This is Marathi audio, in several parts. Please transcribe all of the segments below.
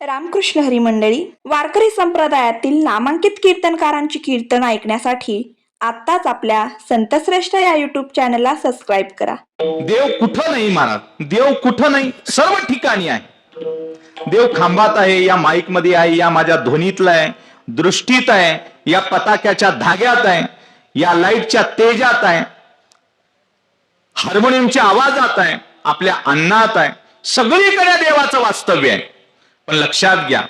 रामकृष्ण हरी मंडळी वारकरी संप्रदायातील नामांकित कीर्तनकारांची कीर्तन ऐकण्यासाठी आत्ताच आपल्या संतश्रेष्ठ या युट्यूब चॅनलला सबस्क्राईब करा. देव कुठं नाही महाराज देव कुठं नाही सर्व ठिकाणी आहे. देव खांबात आहे या माईकमध्ये आहे या माझ्या ध्वनीतला आहे दृष्टीत आहे या पताक्याच्या धाग्यात आहे या लाईटच्या तेजात आहे हार्मोनियमच्या आवाजात आहे आपल्या अन्नात आहे. सगळीकडे देवाचं वास्तव्य आहे. पण लक्षात घ्या.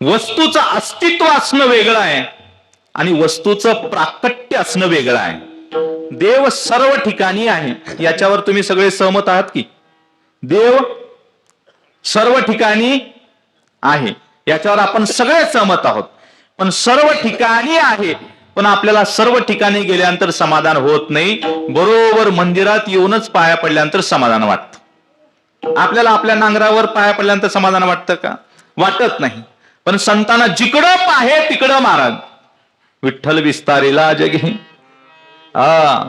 वस्तूचं अस्तित्व असणं वेगळं आहे आणि वस्तूचं प्राकट्य असणं वेगळं आहे. देव सर्व ठिकाणी आहे. याच्यावर तुम्ही सगळे सहमत आहात की? देव सर्व ठिकाणी आहे. याच्यावर आपण सगळे सहमत आहोत. पण सर्व ठिकाणी आहे. पण आपल्याला सर्व ठिकाणी गेल्यानंतर समाधान होत नाही. बरोबर मंदिरात येऊनच पाया पडल्यानंतर समाधान वाटतं. आपल्याला आपल्या नांगरावर पाया पडल्यानंतर समाधान वाटतं का? वाटत नाही. पण संतांना जिकडं पाहे तिकडं महाराज विठ्ठल विस्तारेला जगे. आ.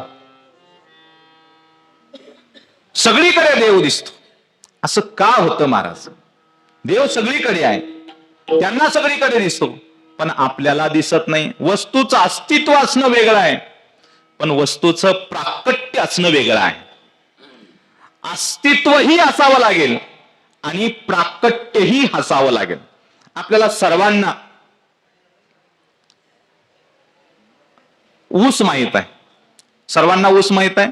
सगळीकडे देव दिसतो. असं का होतं महाराज? देव सगळीकडे आहे. त्यांना सगळीकडे दिसतो. पण आपल्याला दिसत नाही. वस्तूचं अस्तित्व असणं वेगळं आहे. पण वस्तूचं प्राकट्य असणं वेगळं आहे. अस्तित्वही असावं लागेल आणि प्राकट्यही हसावं लागेल. आपल्याला सर्वांना ऊस माहीत आहे. सर्वांना ऊस माहीत आहे.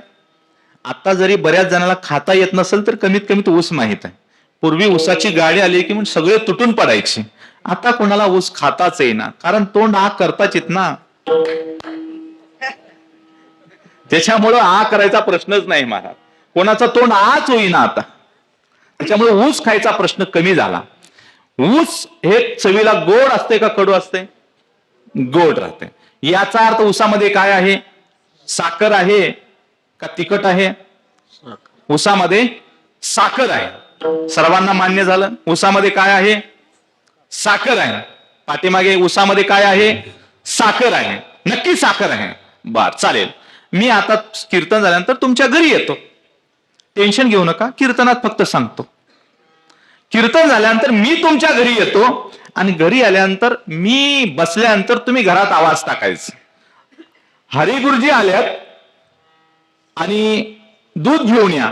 आता जरी बऱ्याच जणांना खाता येत नसेल तर कमीत कमी ऊस माहीत आहे. पूर्वी ऊसाची गाडी आली की मग सगळे तुटून पडायचे. आता कोणाला ऊस खाताच येईना. कारण तोंड आ करताच येत ना. त्याच्यामुळं आ करायचा प्रश्नच नाही महाराज. कोणाचा तोंड आज होईना आता. त्याच्यामुळे ऊस खायचा प्रश्न कमी झाला. ऊस हे चवीला गोड असते का कडू असते? गोड राहते. याचा अर्थ ऊसामध्ये काय आहे? साखर आहे का तिखट आहे? ऊसामध्ये साखर आहे. सर्वांना मान्य झालं. ऊसामध्ये काय आहे? साखर आहे. पाठीमागे ऊसामध्ये काय आहे? साखर आहे. नक्की साखर आहे. बर चालेल. मी आता कीर्तन झाल्यानंतर तुमच्या घरी येतो. टेन्शन घेऊ नका. कीर्तनात फक्त सांगतो. कीर्तन झाल्यानंतर मी तुमच्या घरी येतो आणि घरी आल्यानंतर मी बसल्यानंतर तुम्ही घरात आवाज टाकायचा. हरी गुरुजी आल्यात आणि दूध घेऊन या.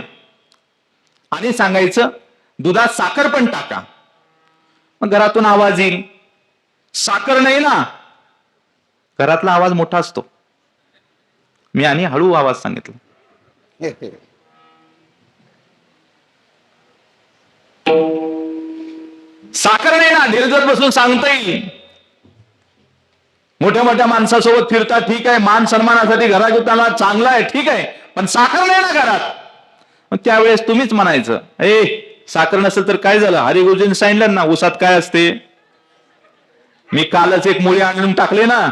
आणि सांगायचं दुधात साखर पण टाका. मग घरातून आवाज येईल. साखर नाही ना? घरातला आवाज मोठा असतो. मी आणि हळू आवाज सांगितला. साखर नाही ना निर्जत बसून सांगता येईल मोठ्या मोठ्या माणसासोबत फिरता ठीक आहे. मान सन्मानासाठी घरात येताना चांगला आहे ठीक आहे. पण साखर नाही ना घरात. मग त्यावेळेस तुम्हीच म्हणायचं ए साखर नसेल तर काय झालं? हरिगुरुजींनी सांगितलं ना उसात काय असते? मी कालच एक मुळी आणून टाकले ना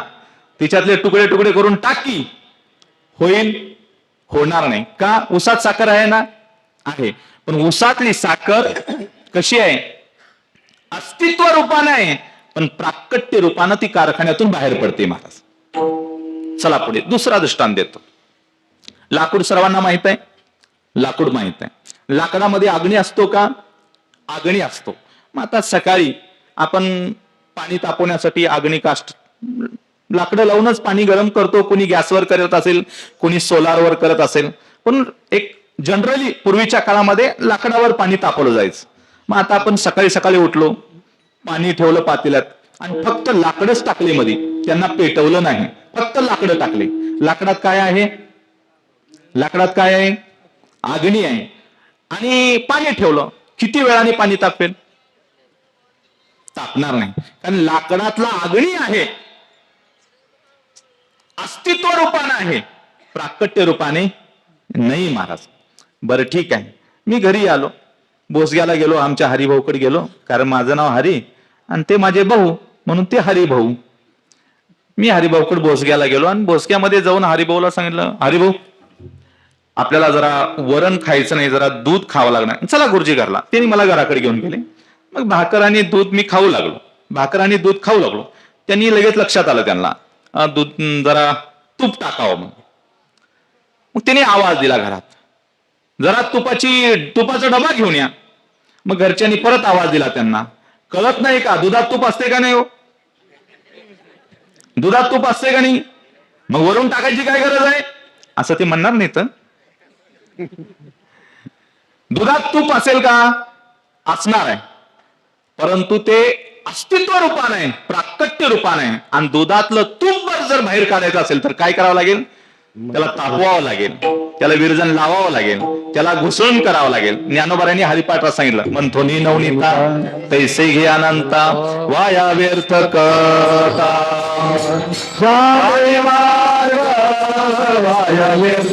तिच्यातले तुकडे तुकडे करून टाकी. होईल? होणार नाही. का? उसात साखर आहे ना? आहे. पण उसातली साखर कशी आहे? अस्तित्व रूपाने आहे पण प्राकट्य रूपानं ती कारखान्यातून बाहेर पडते महाराज. चला पुढे दुसरा दृष्टांत देतो. लाकूड सर्वांना माहीत आहे? लाकूड माहीत आहे. लाकडामध्ये अग्नी असतो का? अग्नी असतो. मग आता सकाळी आपण पाणी तापवण्यासाठी अग्नी काष्ट लाकडं लावूनच पाणी गरम करतो. कोणी गॅसवर करत असेल कोणी सोलारवर करत असेल. पण एक जनरली पूर्वीच्या काळामध्ये लाकडावर पाणी तापवलं जायचं. मग आता आपण सकाळी सकाळी उठलो पाणी ठेवलं पातेल्यात आणि फक्त लाकडच टाकले मध्ये त्यांना पेटवलं नाही. फक्त लाकडं टाकले. लाकडात काय आहे? लाकडात काय आहे? अग्नी आहे. आणि पाणी ठेवलं. किती वेळाने पाणी तापेल? तापणार नाही. कारण लाकडातला अग्नी आहे. अस्तित्व रूपाने आहे. प्राकट्य रूपाने नाही महाराज. बरं ठीक आहे. मी घरी आलो. बोसग्याला गेलो आमच्या हरिभाऊकडे गेलो. कारण माझं नाव हरी आणि ते माझे भाऊ म्हणून ते हरिभाऊ. मी हरिभाऊकडे बोसग्याला गेलो आणि बोसग्यामध्ये जाऊन हरिभाऊला सांगितलं हरिभाऊ आपल्याला जरा वरण खायचं नाही जरा दूध खावं लागणार चला गुरुजी घरला. त्यांनी मला घराकडे घेऊन गेले. मग भाकर आणि दूध मी खाऊ लागलो. भाकर आणि दूध खाऊ लागलो. त्यांनी लगेच लक्षात आलं त्यांना. दूध जरा तूप टाकावं मग मग आवाज दिला घरात. जरा तुपाची तुपाचा डबा घेऊन या. मग घरच्यांनी परत आवाज दिला त्यांना. कळत नाही का दुधात तूप असते का नाही हो? दुधात तूप असते का नाही? मग वरून टाकायची काय गरज आहे? असं ते म्हणणार नाही तर दुधात तूप असेल का? असणार आहे. परंतु ते अस्तित्व रूपाने प्राकट्य रूपाने आणि दुधातलं तूप जर बाहेर काढायचं असेल तर काय करावं लागेल? त्याला तापवावं लागेल. त्याला विरजन लावावं लागेल. त्याला घुसळून करावं लागेल. ज्ञानोबारांनी हरिपाठात सांगितलं. मंथोनी नवनीता तैसे घे अनंता वाया व्यर्थ करता. वाया व्यर्थ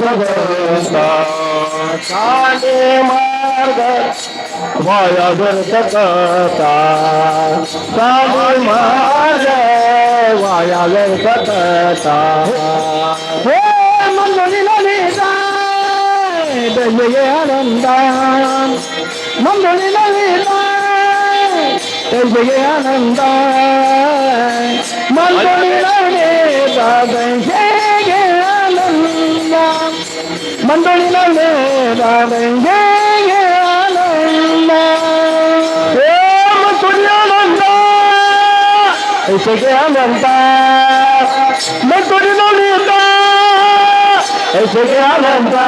वाया व्यर्थ करता. वाया व्यर्थ करता. தஜயானந்தான் நம்மளின தஜயானந்தாய் மந்தொழிலே பாபயானந்தாம் மந்தொழிலே பாபயானந்தானந்தா ஐசகானந்தா மந்தொழிலே ஐசகானந்தா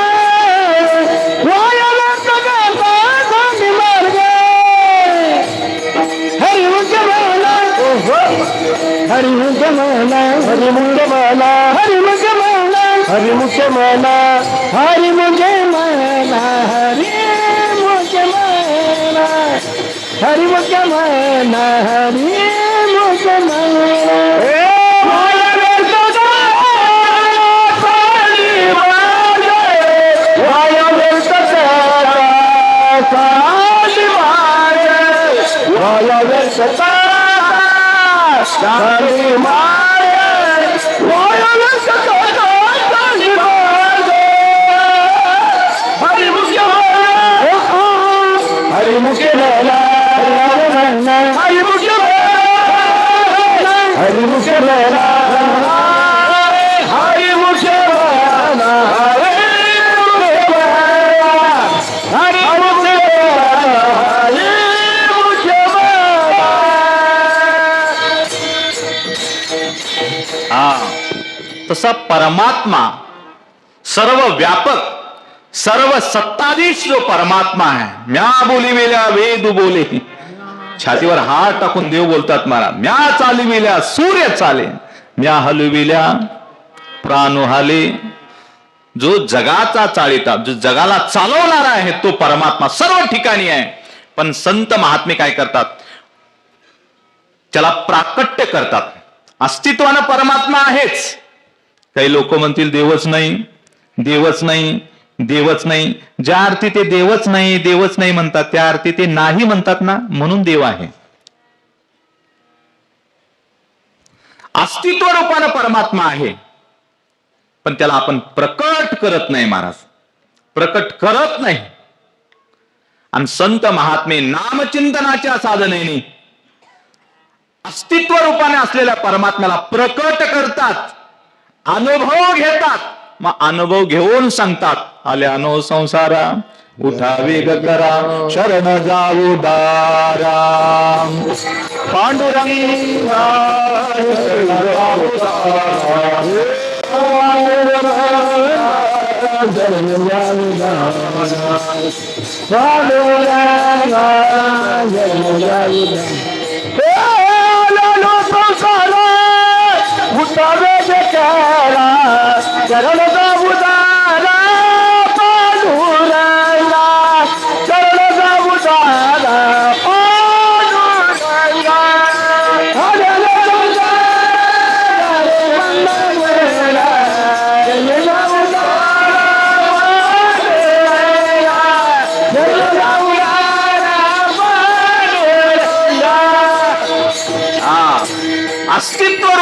मुझे मैना हरि मुझे मैना हरि मुझे मैना हरि मुझे मना हरी तसा परमात्मा सर्व व्यापक सर्व सत्ताधीश जो परमात्मा है म्या बोली मेल्या वेद बोले छातीवर हात टाकून देव बोलतात मला म्या चालविल्या सूर्य चाले. म्या हलविल्या प्राणू हाले. जो जगाचा चालिता जो जगाला चालवणारा आहे तो परमात्मा सर्व ठिकाणी आहे. पण संत महात्मे काय करतात? त्याला प्राकट्य करतात. अस्तित्वानं परमात्मा आहेच. काही लोक म्हणतील देवच नाही देवच नाही. देवच नाही. ज्या अर्थी ते देवच नाही देवच नाही म्हणतात त्या अर्थी ते नाही म्हणतात ना म्हणून देव आहे. अस्तित्व रूपानं परमात्मा आहे. पण त्याला आपण प्रकट करत नाही महाराज. प्रकट करत नाही. आणि संत महात्मे नामचिंतनाच्या साधनेने अस्तित्व रूपाने असलेल्या परमात्म्याला प्रकट करतात अनुभव घेतात. मग अनुभव घेऊन सांगतात. आल्यानो संसारा उठा वेग करा शरण जाऊ दारा. पांडुरंगा sabes de.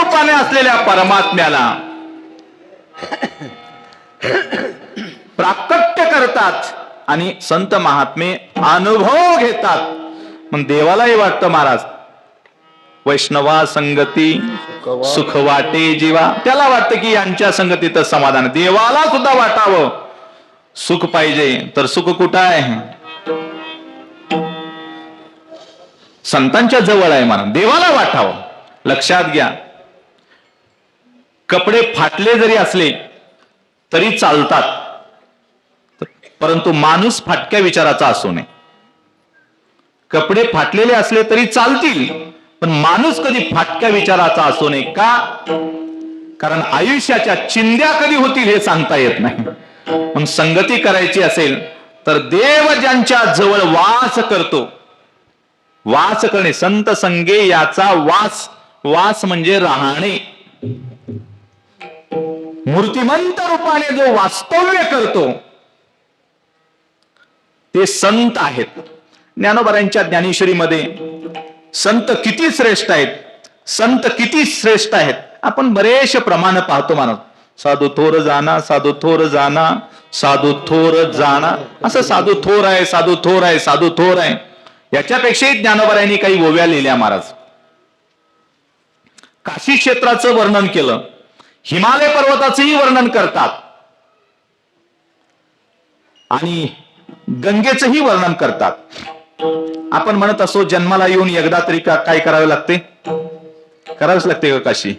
रूपाने असलेल्या परमात्म्याला प्राकट्य करतात आणि संत महात्मे अनुभव घेतात. मग देवालाही वाटतं महाराज वैष्णवा संगती सुख वाटे जीवा. त्याला वाटतं की यांच्या संगतीतच समाधान देवाला सुद्धा वाटावं. सुख पाहिजे तर सुख कुठं आहे? संतांच्या जवळ आहे म्हणा देवाला वाटावं. लक्षात घ्या. कपडे फाटले जरी असले तरी चालतात. परंतु माणूस फाटक्या विचाराचा असू नये. कपडे फाटलेले असले तरी चालतील पण माणूस कधी फाटक्या विचाराचा असू नये का? कारण आयुष्याच्या चिंध्या कधी होतील हे सांगता येत नाही. मग संगती करायची असेल तर देव ज्यांच्या जवळ वास करतो वास करणे संत संगे याचा वास वास म्हणजे राहणे. मूर्तिमंत रूपाने जो वास्तव्य करतो ते संत आहेत. ज्ञानोबरांच्या ज्ञानेश्वरीमध्ये संत किती श्रेष्ठ आहेत? संत किती श्रेष्ठ आहेत? आपण बरेचसे प्रमाण पाहतो मानव. साधू थोर जाना साधू थोर जाना साधू थोर जाना. असं साधू थोर आहे साधू थोर आहे साधू थोर आहे. याच्यापेक्षाही ज्ञानोबरायांनी काही ओव्या लिहिल्या महाराज. काशी क्षेत्राचं वर्णन केलं. हिमालय पर्वताचंही वर्णन करतात. आणि गंगेचंही वर्णन करतात. आपण म्हणत असो जन्माला येऊन एकदा तरी का काय करावे लागते? करावीच लागते का काशी?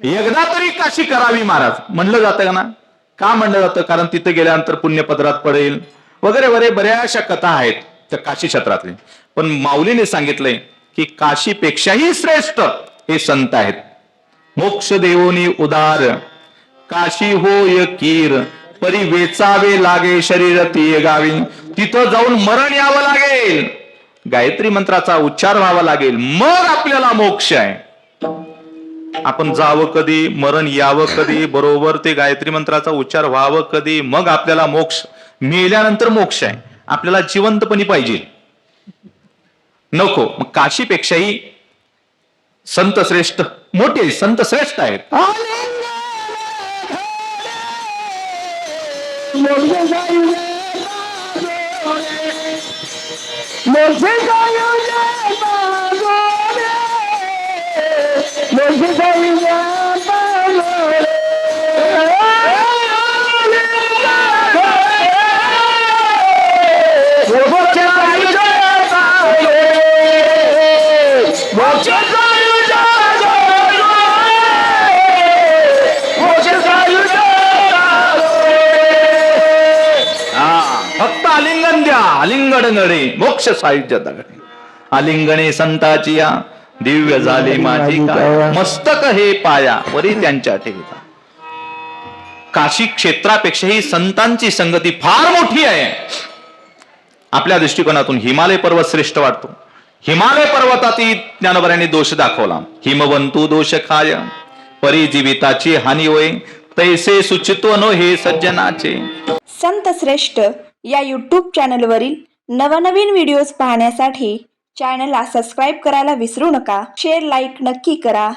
एकदा तरी काशी करावी महाराज. म्हणलं जातं का ना? का म्हणलं जातं? कारण तिथे गेल्यानंतर पुण्यपदरात पडेल. वगैरे वगैरे बऱ्याचशा कथा आहेत त्या काशी क्षेत्रातले पण माऊलीने सांगितलंय की काशीपेक्षाही श्रेष्ठ हे संत आहेत. मोक्ष देवोनी उदार. काशी होय कीर परी वेचावे लागे शरीर ती गावी. तिथं जाऊन मरण यावं लागेल. गायत्री मंत्राचा उच्चार व्हावा लागेल. मग आपल्याला मोक्ष आहे. आपण जावं कधी मरण यावं कधी बरोबर ते गायत्री मंत्राचा उच्चार व्हावं कधी मग आपल्याला मोक्ष मिळाल्यानंतर मोक्ष आहे. आपल्याला जिवंतपणी पाहिजे. नको. मग काशीपेक्षाही संत श्रेष्ठ मोठे संत श्रेष्ठ आहेत मोक्ष साहित्य दगडे. आलिंगणे संताची या दिव्य झाली माझी काय? मस्तक हे पाया वरी त्यांच्या ठेविता काशी क्षेत्रापेक्षाही संतांची संगती फार मोठी आहे. आपल्या दृष्टिकोनातून हिमालय पर्वत श्रेष्ठ वाटतो. हिमालय पर्वतातील ज्ञानोबऱ्यांनी दोष दाखवला. हिमवंतू दोष खाय. परिजीविताची हानी होय. तैसे सुचित्व नो हे सज्जनाचे. संत श्रेष्ठ या यूट्यूब चॅनलवरील नवनवीन व्हिडिओज पाहण्यासाठी चॅनलला सबस्क्राईब करायला विसरू नका. शेअर लाईक नक्की करा.